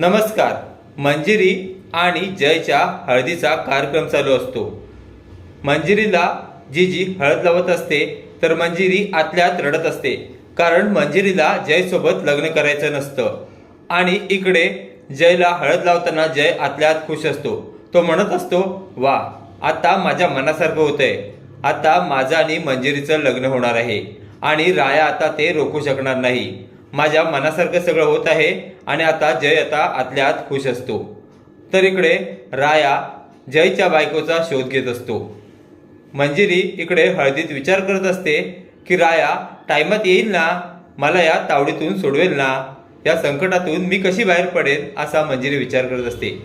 नमस्कार. मंजिरी आणि जयच्या हळदीचा कार्यक्रम चालू असतो. मंजिरीला जी जी हळद लावत असते तर मंजिरी आतल्यात रडत असते कारण मंजिरीला जयसोबत लग्न करायचं नसतं. आणि इकडे जयला हळद लावताना जय आतल्यात खुश असतो. तो म्हणत असतो वा आता माझ्या मनासारखं होतंय. आता माझं आणि मंजिरीचं लग्न होणार आहे. आणि राया आता ते रोखू शकणार नाही. माझ्या मनासारखं सगळं होत आहे आणि आता जय आता आतल्या आत खुश असतो. तर इकडे राया जयच्या बायकोचा शोध घेत असतो. मंजिरी इकडे हळदीत विचार करत असते की राया टायमात येईल ना? मला या तावडीतून सोडवेल ना? या संकटातून मी कशी बाहेर पडेल असा मंजिरी विचार करत असते.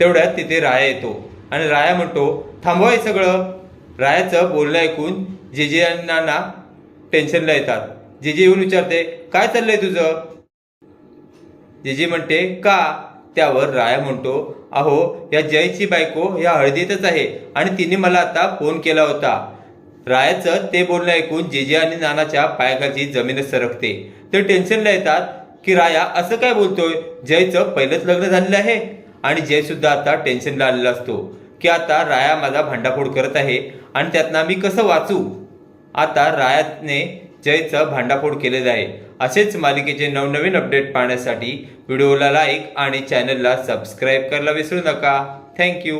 तेवढ्यात तिथे राया येतो आणि राया म्हणतो थांबवा हे सगळं. रायाचं बोलणं ऐकून जेजे आणि टेन्शनला येतात. जेजे येऊन विचारते काय चाललंय तुझं? जेजे म्हणते का? त्यावर राया म्हणतो अहो या जयची बायको या हळदीतच आहे आणि तिने मला आता फोन केला होता. रायाचं ते बोलणं ऐकून जेजे आणि नानाच्या पायकाची जमीनच सरकते. ते टेन्शनला येतात की राया असं काय बोलतोय? जयचं पहिलंच लग्न झालेलं आहे. आणि जय सुद्धा आता टेन्शनला आलेला असतो की आता राया माझा भांडाफोड करत आहे आणि त्यातनं मी कसं वाचू? आता रायाने जयचं भांडाफोड केलेलं आहे. असेच मालिकेचे नवनवीन अपडेट पाहण्यासाठी व्हिडिओला लाईक आणि चॅनलला सबस्क्राईब करायला विसरू नका. थँक्यू